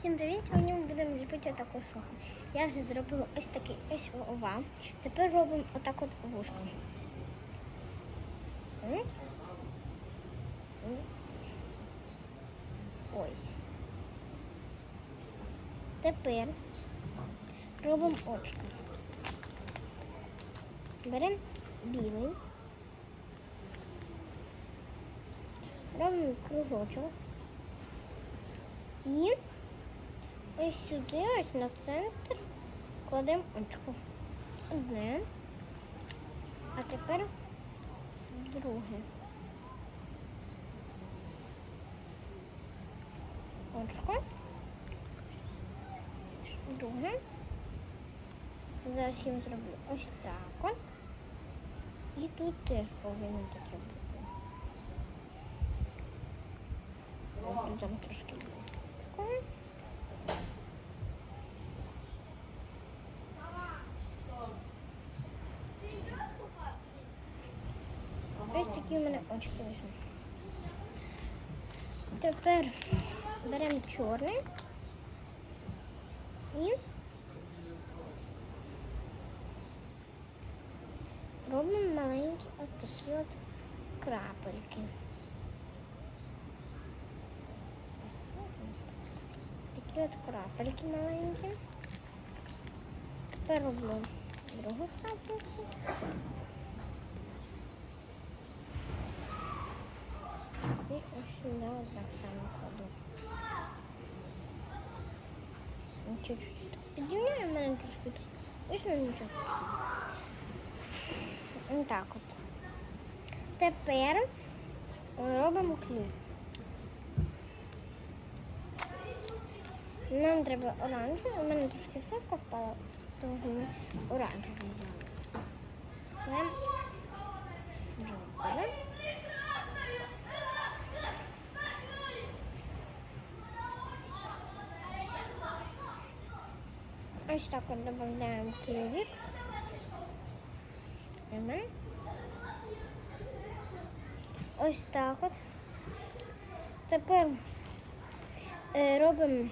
Всім привіт! Сьогодні ми будемо ліпити отаку суху. Я вже зробила ось такий ось овал. Тепер робимо отак от вушко. Ось. Тепер робимо очко. Беремо білий. Робимо кружочок. І ось сюди, ось на центр, кладемо очко. Одне. А тепер друге. Очко. Друге. Зараз я зроблю ось так. І тут теж повинно таке бути. Ось Там трошки. Ой. Ось такі у мене очки вийшли. Тепер беремо чорний і робимо маленькі ось такі от крапельки. Такі от крапельки маленькі. Тепер роблю другу крапельку. І ось сюди от так кладу. Ну, Чуть-чуть. Мене трошки тут. Ну нічого. Ось так от. Тепер робимо клюв. Нам треба оранжевий. У мене трошки совка впала, тому ми оранжевий взяли. Беремо Ось так от додаємо клювик. Ось так от. Тепер е, робимо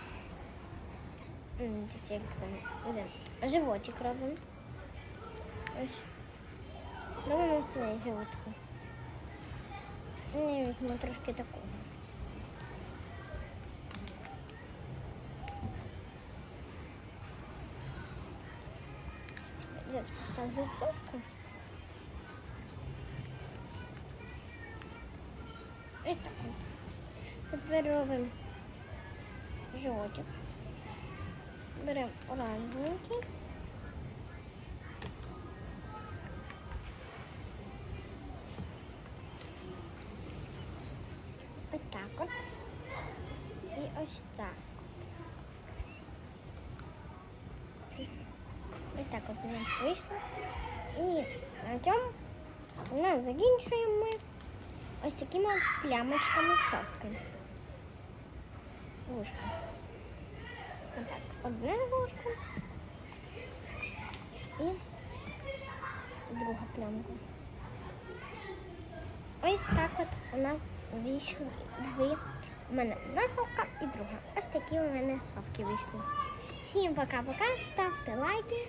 животик робимо. Ось. Ось цей животик. Я візьму трошки такого. Я поставлю сотку. І так от. Тепер робимо животик. Беремо оранжевенький. Ось так от у нас вийшло. І на цьому у нас закінчуємо ми ось такими плямочками совки. Вушко. Отак. Одне вушко. І друга плямка. Ось так от у нас вийшли дві. У мене одна совка і друга. Ось такі у мене совки вийшли. Всім пока-пока, ставте лайки.